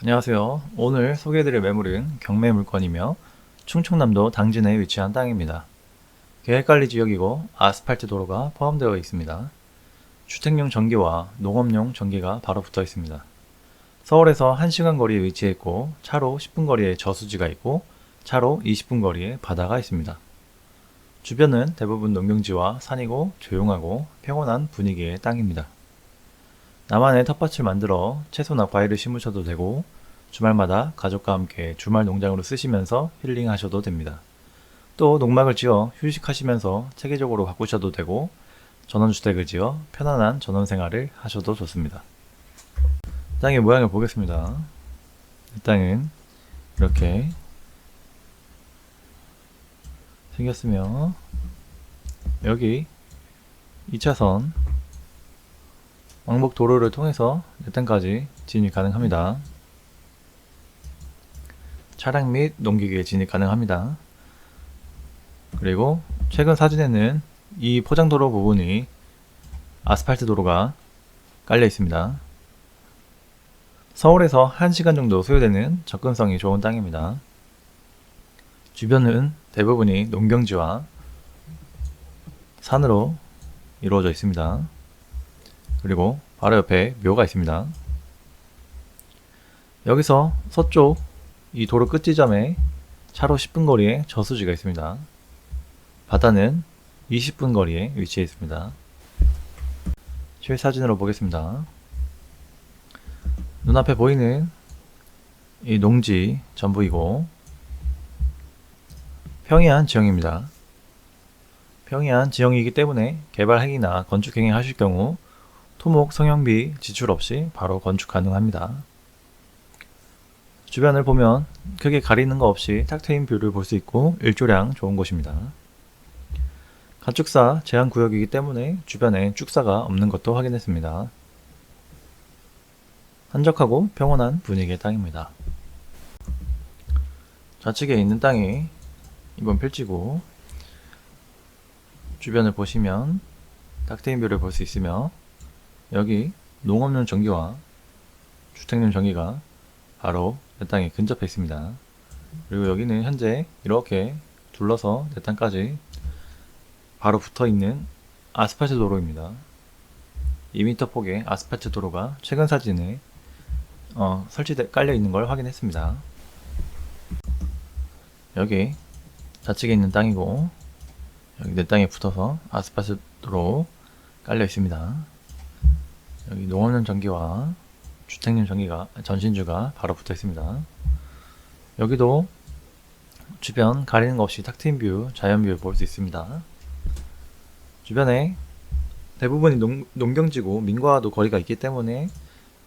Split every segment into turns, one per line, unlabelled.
안녕하세요. 오늘 소개해드릴 매물은 경매 물건이며 충청남도 당진에 위치한 땅입니다. 계획관리 지역이고 아스팔트 도로가 포함되어 있습니다. 주택용 전기와 농업용 전기가 바로 붙어 있습니다. 서울에서 1시간 거리에 위치해 있고 차로 10분 거리에 저수지가 있고 차로 20분 거리에 바다가 있습니다. 주변은 대부분 농경지와 산이고 조용하고 평온한 분위기의 땅입니다. 나만의 텃밭을 만들어 채소나 과일을 심으셔도 되고 주말마다 가족과 함께 주말 농장으로 쓰시면서 힐링하셔도 됩니다. 또 농막을 지어 휴식하시면서 체계적으로 가꾸셔도 되고 전원주택을 지어 편안한 전원 생활을 하셔도 좋습니다. 땅의 모양을 보겠습니다. 이 땅은 이렇게 생겼으며 여기 2차선 왕복 도로를 통해서 내 땅까지 진입 가능합니다. 차량 및 농기계 진입 가능합니다. 그리고 최근 사진에는 이 포장도로 부분이 아스팔트 도로가 깔려 있습니다. 서울에서 1시간 정도 소요되는 접근성이 좋은 땅입니다. 주변은 대부분이 농경지와 산으로 이루어져 있습니다. 그리고 바로 옆에 묘가 있습니다. 여기서 서쪽 이 도로 끝 지점에 차로 10분 거리에 저수지가 있습니다. 바다는 20분 거리에 위치해 있습니다. 실사진으로 보겠습니다. 눈앞에 보이는 이 농지 전부이고 평이한 지형입니다. 평이한 지형이기 때문에 개발 행위나 건축 행위 하실 경우 토목 성형비 지출 없이 바로 건축 가능합니다. 주변을 보면 크게 가리는 거 없이 탁 트인 뷰를 볼 수 있고 일조량 좋은 곳입니다. 가축사 제한 구역이기 때문에 주변에 축사가 없는 것도 확인했습니다. 한적하고 평온한 분위기의 땅입니다. 좌측에 있는 땅이 이번 필지고 주변을 보시면 탁트인 뷰를 볼 수 있으며 여기 농업용 전기와 주택용 전기가 바로 내 땅에 근접해 있습니다. 그리고 여기는 현재 이렇게 둘러서 내 땅까지 바로 붙어 있는 아스팔트 도로입니다. 2m 폭의 아스팔트 도로가 최근 사진에 어, 설치돼 깔려 있는 걸 확인했습니다. 여기 좌측에 있는 땅이고 여기 내 땅에 붙어서 아스팔트 도로 깔려 있습니다. 여기 농업용 전기와 주택용 전기가 전신주가 바로 붙어 있습니다. 여기도 주변 가리는 것 없이 탁 트인 뷰, 자연 뷰를 볼 수 있습니다. 주변에 대부분이 농, 농경지고 민과도 거리가 있기 때문에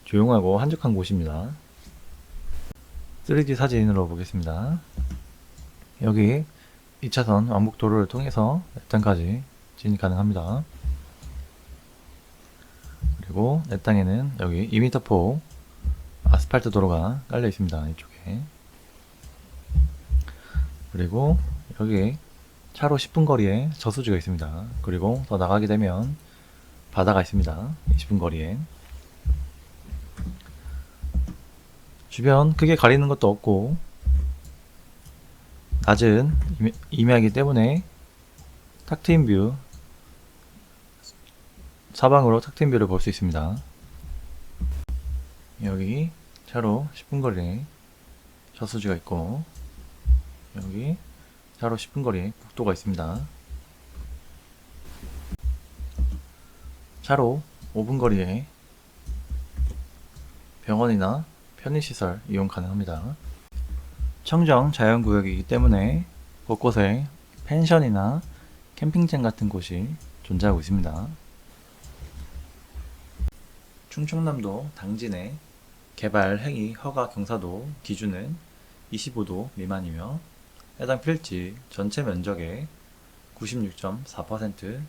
조용하고 한적한 곳입니다. 3D 사진으로 보겠습니다. 여기 2차선 왕복도로를 통해서 내땅까지 진입 가능합니다. 그리고 내 땅에는 여기 2m 폭 아스팔트 도로가 깔려 있습니다. 이쪽에. 그리고 여기 차로 10분 거리에 저수지가 있습니다. 그리고 더 나가게 되면 바다가 있습니다. 20분 거리에. 주변 크게 가리는 것도 없고 낮은 임야이기 때문에 탁 트인 뷰 사방으로 탁트인 뷰를 볼 수 있습니다. 여기 차로 10분 거리에 저수지가 있고 여기 차로 10분 거리에 국도가 있습니다. 차로 5분 거리에 병원이나 편의시설 이용 가능합니다. 청정 자연구역이기 때문에 곳곳에 펜션이나 캠핑장 같은 곳이 존재하고 있습니다. 충청남도 당진의 개발 행위 허가 경사도 기준은 25도 미만이며 해당 필지 전체 면적의 96.4%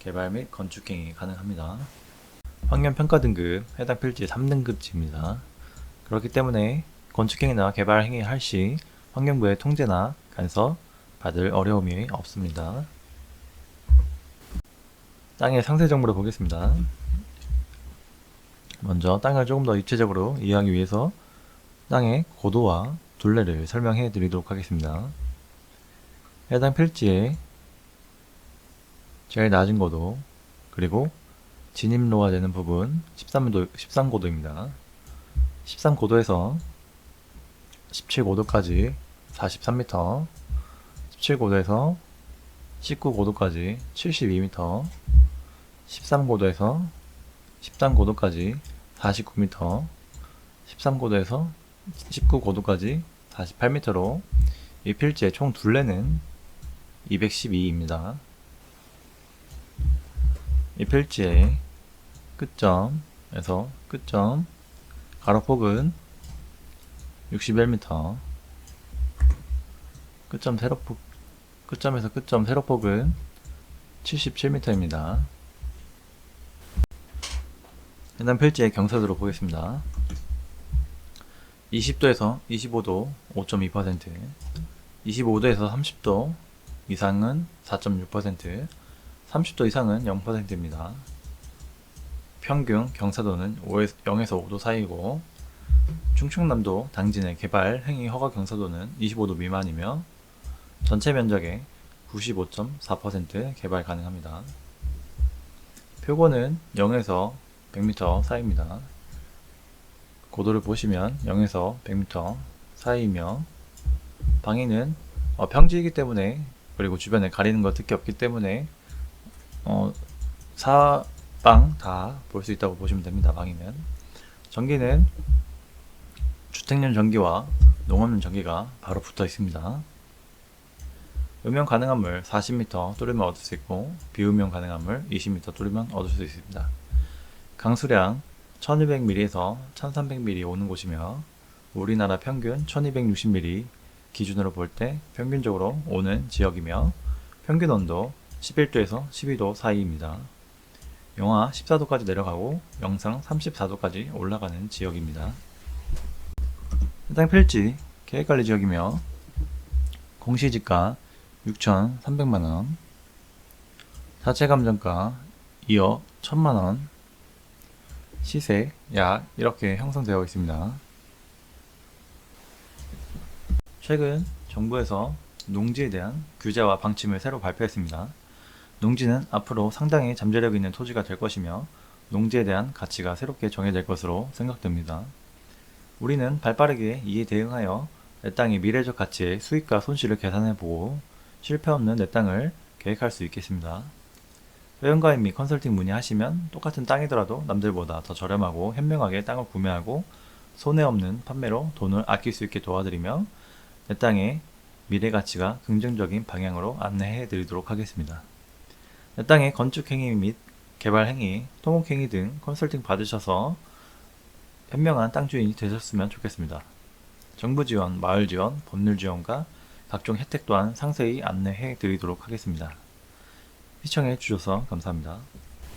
개발 및 건축 행위 가능합니다. 환경 평가 등급 해당 필지 3등급지입니다. 그렇기 때문에 건축 행위나 개발 행위 할 시 환경부의 통제나 간섭 받을 어려움이 없습니다. 땅의 상세 정보를 보겠습니다. 먼저 땅을 조금 더 입체적으로 이해하기 위해서 땅의 고도와 둘레를 설명해 드리도록 하겠습니다. 해당 필지의 제일 낮은 고도 그리고 진입로가 되는 부분 13도, 13고도입니다. 13고도에서 17고도까지 43m 17고도에서 19고도까지 72m 13고도에서 13고도까지 49m 13고도에서 19고도까지 48m로 이 필지의 총 둘레는 212입니다. 이 필지의 끝점에서 끝점 가로폭은 61m 끝점 세로폭 끝점에서 끝점 세로폭은 77m입니다. 해당 필지의 경사도로 보겠습니다. 20도에서 25도 5.2% 25도에서 30도 이상은 4.6% 30도 이상은 0%입니다. 평균 경사도는 5에서 0에서 5도 사이고 충청남도 당진의 개발 행위 허가 경사도는 25도 미만이며 전체 면적의 95.4% 개발 가능합니다. 표고는 0에서 100m 사이입니다. 고도를 보시면 0에서 100m 사이이며 방위는 어, 평지이기 때문에 그리고 주변에 가리는 거 특히 없기 때문에 어, 사방 다 볼 수 있다고 보시면 됩니다. 방위는 전기는 주택용 전기와 농업용 전기가 바로 붙어 있습니다. 음용 가능한 물 40m 뚫으면 얻을 수 있고 비음용 가능한 물 20m 뚫으면 얻을 수 있습니다. 강수량 1200ml에서 1300ml 오는 곳이며 우리나라 평균 1260ml 기준으로 볼 때 평균적으로 오는 지역이며 평균 온도 11도에서 12도 사이입니다. 영하 14도까지 내려가고 영상 34도까지 올라가는 지역입니다. 해당 필지 계획관리 지역이며 공시지가 6,300만원 자체 감정가 2억 1천만원 시세 약 이렇게 형성되어 있습니다. 최근 정부에서 농지에 대한 규제와 방침을 새로 발표했습니다. 농지는 앞으로 상당히 잠재력 있는 토지가 될 것이며 농지에 대한 가치가 새롭게 정해질 것으로 생각됩니다. 우리는 발빠르게 이에 대응하여 내 땅의 미래적 가치의 수익과 손실을 계산해보고 실패 없는 내 땅을 계획할 수 있겠습니다. 회원가입 및 컨설팅 문의하시면 똑같은 땅이더라도 남들보다 더 저렴하고 현명하게 땅을 구매하고 손해 없는 판매로 돈을 아낄 수 있게 도와드리며 내 땅의 미래 가치가 긍정적인 방향으로 안내해 드리도록 하겠습니다. 내 땅의 건축 행위 및 개발 행위, 토목 행위 등 컨설팅 받으셔서 현명한 땅 주인이 되셨으면 좋겠습니다. 정부 지원, 마을 지원, 법률 지원과 각종 혜택 또한 상세히 안내해 드리도록 하겠습니다. 시청해 주셔서 감사합니다.